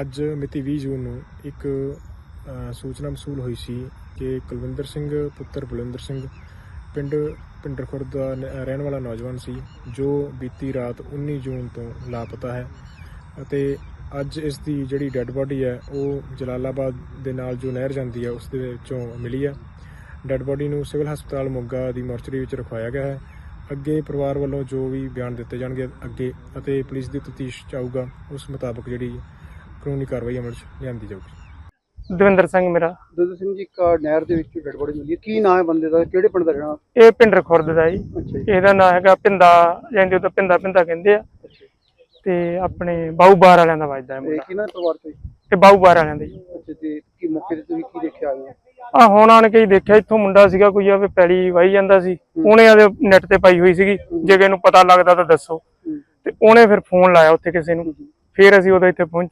ਅੱਜ ਮਿਤੀ 20 ਜੂਨ ਨੂੰ ਇੱਕ ਸੂਚਨਾ ਮਸੂਲ ਹੋਈ ਸੀ ਕਿ ਕੁਲਵਿੰਦਰ ਸਿੰਘ, ਪੁੱਤਰ ਬਲਵਿੰਦਰ ਸਿੰਘ, ਪਿੰਡ ਪਿੰਡਰ ਖੁਰਦ ਦਾ ਨ- ਰਹਿਣ ਵਾਲਾ ਨੌਜਵਾਨ ਸੀ, ਜੋ ਬੀਤੀ ਰਾਤ 19 ਜੂਨ ਤੋਂ ਲਾਪਤਾ ਹੈ ਅਤੇ ਅੱਜ ਇਸ ਦੀ ਜਿਹੜੀ ਡੈੱਡ ਬੋਡੀ ਹੈ, ਉਹ ਜਲਾਲਾਬਾਦ ਦੇ ਨਾਲ ਜੋ ਨਹਿਰ ਜਾਂਦੀ ਹੈ, ਉਸ ਦੇ ਵਿੱਚੋਂ ਮਿਲੀ ਹੈ। ਡੈੱਡ ਬੋਡੀ ਨੂੰ ਸਿਵਲ ਹਸਪਤਾਲ ਮੋਗਾ ਦੀ ਮੋਰਚਰੀ ਵਿੱਚ ਰਖਵਾਇਆ ਗਿਆ ਹੈ। ਅੱਗੇ ਪਰਿਵਾਰ ਵੱਲੋਂ ਜੋ ਵੀ ਬਿਆਨ ਦਿੱਤੇ ਜਾਣਗੇ ਅੱਗੇ ਅਤੇ ਪੁਲਿਸ ਦੀ ਤਫਤੀਸ਼ ਚਾਹੂਗਾ ਉਸ ਮੁਤਾਬਕ ਜਿਹੜੀ ਕਾਨੂੰਨੀ ਕਾਰਵਾਈ ਅਮਲ 'ਚ ਲਿਆਂਦੀ ਜਾਊਗੀ। ਦਵਿੰਦਰ ਸਿੰਘ ਮੇਰਾ। ਦੁੱਧ ਸਿੰਘ ਜੀ ਇੱਕ ਡੈਰ ਦੇ ਵਿੱਚ ਡੈਡ ਬੋਡੀ ਮਿਲੀ ਹੈ। ਕੀ ਨਾਂ ਹੈ ਬੰਦੇ ਦਾ? ਕਿਹੜੇ ਪਿੰਡ ਦਾ ਰਹਿਣਾ ਇਹ ਪਿੰਡਰ ਖੁਰਦ ਦਾ ਜੀ। ਅੱਛਾ ਜੀ। ਇਹਦਾ ਨਾਮ ਹੈਗਾ ਪਿੰਦਾ ਜਾਂਦੇ ਉਹ ਪਿੰਦਾ ਪਿੰਦਾ ਕਹਿੰਦੇ ਆ। ਤੇ ਆਪਣੇ ਬਾਊ ਬਾਰ ਵਾਲਿਆਂ ਦਾ ਵੱਜਦਾ ਹੈ ਤੇ ਮੁੰਡਾ। ਕਿਹਨਾਂ ਪਰਿਵਾਰ ਤੋਂ ਜੀ? ਤੇ ਬਾਊ ਬਾਰ ਵਾਲਿਆਂ ਦੇ ਅੱਛਾ ਤੇ ਕੀ ਮੌਕੇ ਤੇ ਤੁਸੀਂ ਕੀ ਦੇਖਿਆ ਆਏ ਹੋ? ਆ ਹੁਣ ਆਣ ਕੇ ਹੀ ਦੇਖਿਆ ਇੱਥੋਂ ਮੁੰਡਾ ਸੀਗਾ ਕੋਈ ਆਵੇ ਪੈਲੀ ਵਾਈ ਜਾਂਦਾ ਸੀ। ਉਹਨੇ ਆਦੇ ਨੈਟ ਤੇ ਪਾਈ ਹੋਈ ਸੀਗੀ। ਜੇ ਕਿਸੇ ਨੂੰ ਪਤਾ ਲੱਗਦਾ ਤਾਂ ਦੱਸੋ। ਹੂੰ। ਤੇ ਉਹਨੇ ਫਿਰ ਫੋਨ ਲਾਇਆ ਉੱਥੇ ਕਿਸੇ ਨੂੰ। ਫਿਰ ਅਸੀਂ ਉਦੋਂ ਇੱਥੇ ਪਹੁੰਚੇ।